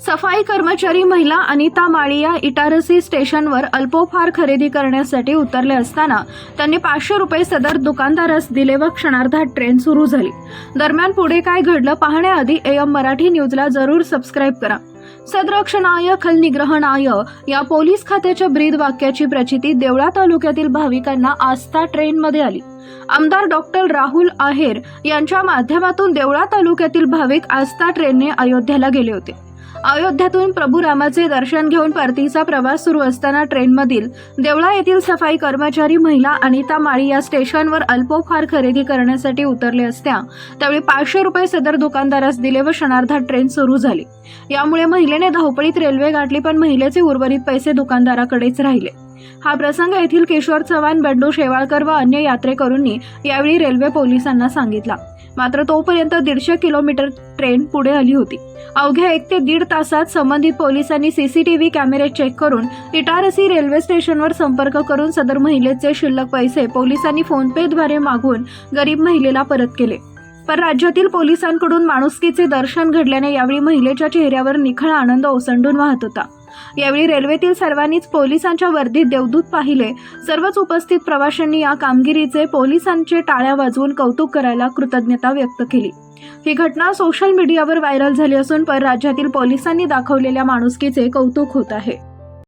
सफाई कर्मचारी महिला अनिता माळिया इटारसी स्टेशनवर अल्पोफार खरेदी करण्यासाठी उतरले असताना त्यांनी पाचशे रुपये सदर दुकानदारास दिले व क्षणार्धात ट्रेन सुरू झाली. दरम्यान पुढे काय घडलं पाहण्याआधी एम मराठी न्यूजला जरूर सबस्क्राईब करा. सदरक्षणाय खलनिग्रहणाय या पोलीस खात्याच्या ब्रीद वाक्याची प्रचिती देवळा तालुक्यातील भाविकांना आस्था ट्रेनमध्ये आली. आमदार डॉक्टर राहुल आहेर यांच्या माध्यमातून देवळा तालुक्यातील भाविक आस्था ट्रेनने अयोध्येला गेले होते. अयोध्यातून प्रभू रामाचे दर्शन घेऊन परतीचा प्रवास सुरू असताना ट्रेनमधील देवळा येथील सफाई कर्मचारी महिला अनिता माळी या स्टेशनवर अल्पोफार खरेदी करण्यासाठी उतरले असत्या. त्यावेळी पाचशे रुपये सदर दुकानदारास दिले व क्षणार्धात ट्रेन सुरू झाली. यामुळे महिलेने धावपळीत रेल्वे गाठली पण महिलेचे उर्वरित पैसे दुकानदाराकडेच राहिले. हा प्रसंग येथील किशोर चव्हाण बंडू शेवाळकर व अन्य यात्रेकरूंनी यावेळी रेल्वे पोलिसांना सांगितला. मात्र तोपर्यंत दीडशे किलोमीटर ट्रेन पुढे आली होती. अवघ्या एक ते दीड तासात संबंधित पोलिसांनी सीसीटीव्ही कॅमेरे चेक करून इटारसी रेल्वे स्टेशनवर संपर्क करून सदर महिलेचे शिल्लक पैसे पोलिसांनी फोनपेद्वारे मागून गरीब महिलेला परत केले. पण राज्यातील पोलिसांकडून माणुसकीचे दर्शन घडल्याने यावेळी महिलेच्या चेहऱ्यावर निखळ आनंद ओसंडून वाहत होता. यावेळी रेल्वेतील सर्वांनीच पोलिसांच्या वर्दीत देवदूत पाहिले. सर्वच उपस्थित प्रवाशांनी या कामगिरीचे पोलिसांचे टाळ्या वाजवून कौतुक करायला कृतज्ञता व्यक्त केली. ही घटना सोशल मीडियावर व्हायरल झाली असून परराज्यातील पोलिसांनी दाखवलेल्या माणुसकीचे कौतुक होत आहे.